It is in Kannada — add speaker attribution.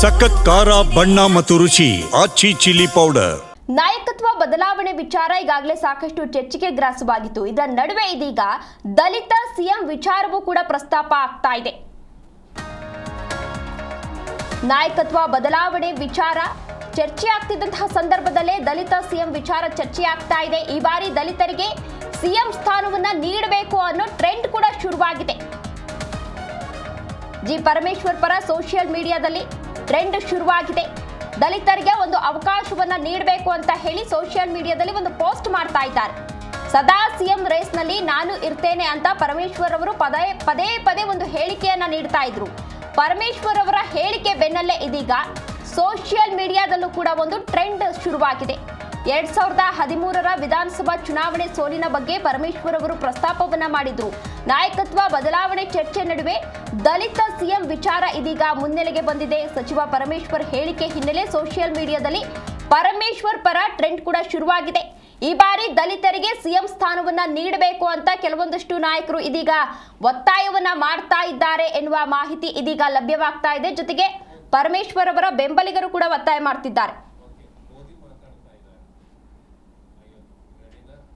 Speaker 1: ಸಖತ್ ಖಾರ, ಬಣ್ಣ ಮತ್ತು ರುಚಿ, ಆಚಿ ಚಿಲ್ಲಿ ಪೌಡರ್.
Speaker 2: ನಾಯಕತ್ವ ಬದಲಾವಣೆ ವಿಚಾರ ಈಗಾಗಲೇ ಸಾಕಷ್ಟು ಚರ್ಚೆಗೆ ಗ್ರಾಸವಾಗಿತ್ತು. ಇದರ ನಡುವೆ ಇದೀಗ ದಲಿತ ಸಿಎಂ ವಿಚಾರವೂ ಕೂಡ ಪ್ರಸ್ತಾಪ ಆಗ್ತಾ ಇದೆ. ನಾಯಕತ್ವ ಬದಲಾವಣೆ ವಿಚಾರ ಚರ್ಚೆ ಆಗ್ತಿದ್ದಂತಹ ಸಂದರ್ಭದಲ್ಲೇ ದಲಿತ ಸಿಎಂ ವಿಚಾರ ಚರ್ಚೆ ಆಗ್ತಾ ಇದೆ. ಈ ಬಾರಿ ದಲಿತರಿಗೆ ಸಿಎಂ ಸ್ಥಾನವನ್ನ ನೀಡಬೇಕು ಅನ್ನೋ ಟ್ರೆಂಡ್ ಕೂಡ ಶುರುವಾಗಿದೆ. ಜಿ ಪರಮೇಶ್ವರ್ ಪರ ಸೋಷಿಯಲ್ ಮೀಡಿಯಾದಲ್ಲಿ ಟ್ರೆಂಡ್ ಶುರುವಾಗಿದೆ. ದಲಿತರಿಗೆ ಒಂದು ಅವಕಾಶವನ್ನ ನೀಡಬೇಕು ಅಂತ ಹೇಳಿ ಸೋಷಿಯಲ್ ಮೀಡಿಯಾದಲ್ಲಿ ಒಂದು ಪೋಸ್ಟ್ ಮಾಡ್ತಾ ಇದ್ದಾರೆ. ಸದಾ ಸಿಎಂ ರೇಸ್ನಲ್ಲಿ ನಾನು ಇರ್ತೇನೆ ಅಂತ ಪರಮೇಶ್ವರ್ ಅವರು ಪದೇ ಪದೇ ಪದೇ ಒಂದು ಹೇಳಿಕೆಯನ್ನ ನೀಡ್ತಾ ಇದ್ರು. ಪರಮೇಶ್ವರ್ ಅವರ ಹೇಳಿಕೆ ಬೆನ್ನಲ್ಲೇ ಇದೀಗ ಸೋಷಿಯಲ್ ಮೀಡಿಯಾದಲ್ಲೂ ಕೂಡ ಒಂದು ಟ್ರೆಂಡ್ ಶುರುವಾಗಿದೆ. ಎರಡ್ ಸಾವಿರದ ಹದಿಮೂರರ ವಿಧಾನಸಭಾ ಚುನಾವಣೆ ಸೋಲಿನ ಬಗ್ಗೆ ಪರಮೇಶ್ವರ್ ಅವರು ಪ್ರಸ್ತಾಪವನ್ನ ಮಾಡಿದ್ರು. ನಾಯಕತ್ವ ಬದಲಾವಣೆ ಚರ್ಚೆ ನಡುವೆ ದಲಿತ ಸಿಎಂ ವಿಚಾರ ಇದೀಗ ಮುನ್ನೆಲೆಗೆ ಬಂದಿದೆ. ಸಚಿವ ಪರಮೇಶ್ವರ್ ಹೇಳಿಕೆ ಹಿನ್ನೆಲೆ ಸೋಷಿಯಲ್ ಮೀಡಿಯಾದಲ್ಲಿ ಪರಮೇಶ್ವರ್ ಪರ ಟ್ರೆಂಡ್ ಕೂಡ ಶುರುವಾಗಿದೆ. ಈ ಬಾರಿ ದಲಿತರಿಗೆ ಸಿಎಂ ಸ್ಥಾನವನ್ನ ನೀಡಬೇಕು ಅಂತ ಕೆಲವೊಂದಷ್ಟು ನಾಯಕರು ಇದೀಗ ಒತ್ತಾಯವನ್ನ ಮಾಡ್ತಾ ಇದ್ದಾರೆ ಎನ್ನುವ ಮಾಹಿತಿ ಇದೀಗ ಲಭ್ಯವಾಗ್ತಾ ಇದೆ. ಜೊತೆಗೆ ಪರಮೇಶ್ವರ್ ಅವರ ಬೆಂಬಲಿಗರು ಕೂಡ ಒತ್ತಾಯ ಮಾಡ್ತಿದ್ದಾರೆ.